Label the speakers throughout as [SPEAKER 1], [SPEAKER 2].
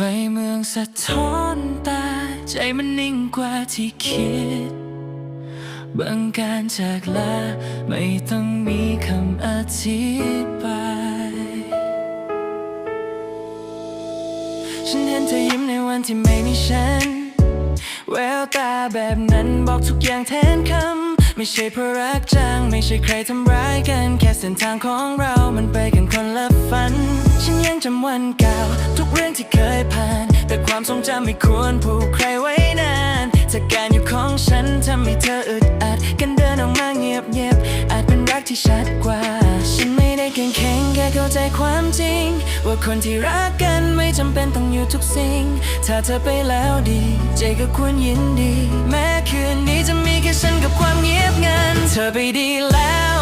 [SPEAKER 1] เมืองสะท้อนตา ใจมันนิ่งกว่าที่คิด บางการจากลา ไม่ต้องมีคำอธิบาย ฉันเห็นเธอยิ้มในวันที่ไม่มีฉัน แววตาแบบนั้นบอกทุกอย่างแทนคำ ไม่ใช่เพราะรักจัง ไม่ใช่ใครทำร้ายกัน แค่เส้นทางของเรา มันไปกันคนละฝัน ฉันยังจำวันเก่า ทุกเรื่องที่เคย ความทรงจำไม่ควรผูกใครไว้นานจากการอยู่ของฉันทำให้เธออึดอัด กันเดินออกมาเงียบเงียบอาจเป็นรักที่ชัดกว่า ฉันไม่ได้เก่งแข็งแค่เข้าใจความจริง ว่าคนที่รักกันไม่จำเป็นต้องอยู่ทุกสิ่ง ถ้าเธอไปแล้วดี ใจก็ควรยินดี แม้คืนนี้จะมีแค่ฉันกับความเงียบงัน เธอไปดีแล้ว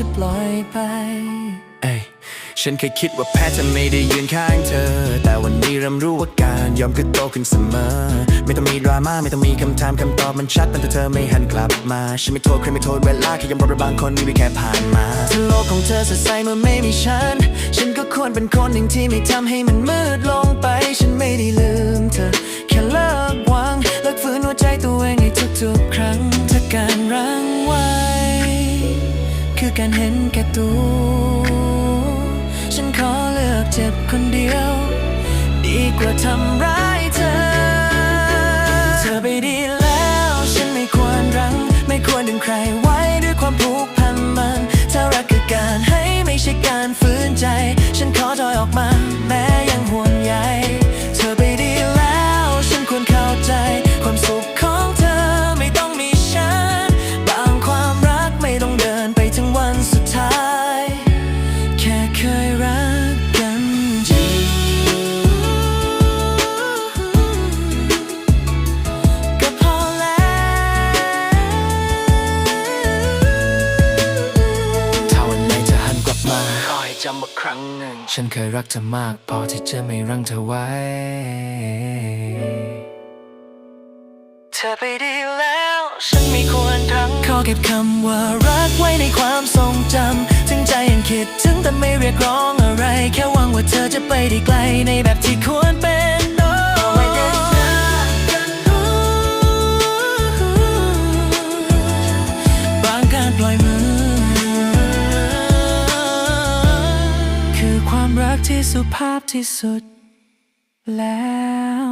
[SPEAKER 1] จะปล่อยไป
[SPEAKER 2] เอ้ฉันเคยคิดว่าแพ้จะไม่ได้ยืนข้างเธอ แต่วันนี้เริ่มรู้ว่าการยอมคือโตขึ้นเสมอ ไม่ต้องมีดราม่าไม่ต้องมีคำถามคำตอบมันชัดตั้งแต่เธอไม่หันกลับมา ฉันไม่โทษใครไม่โทษเวลาแค่ยอมรับว่าบางคนนี่ไม่แค่ผ่านมา
[SPEAKER 1] ถ้าโลกของเธอสดใสเมื่อไม่มีฉัน ฉันก็ควรเป็นคนหนึ่งที่ไม่ทำให้มันมืดลงไป ฉันไม่ได้ลืมเธอ แค่เลิกหวังเลิกฝืนหัวใจ การเห็นแก่ตัว ฉันขอเลือกเจ็บคนเดียว ดีกว่าทำร้ายเธอ เธอไปดีแล้ว ฉันไม่ควรรั้งไม่ควรดึงใครไว้ด้วยความผูกพันมันถ้ารักคือการให้ไม่ใช่การฝืนใจ จำว่าครั้งหนึ่ง ฉันเคยรักเธอมากพอที่จะไม่รั้งเธอไว้ เธอไปดีแล้ว ฉันไม่ควรทั้งขอเก็บคำว่ารักไว้ในความทรงจำถึงใจยังคิดถึงแต่ไม่เรียกร้องอะไร แค่หวังว่าเธอจะไปได้ไกลในแบบที่ควรเป็น รักที่สุภาพที่สุดแล้ว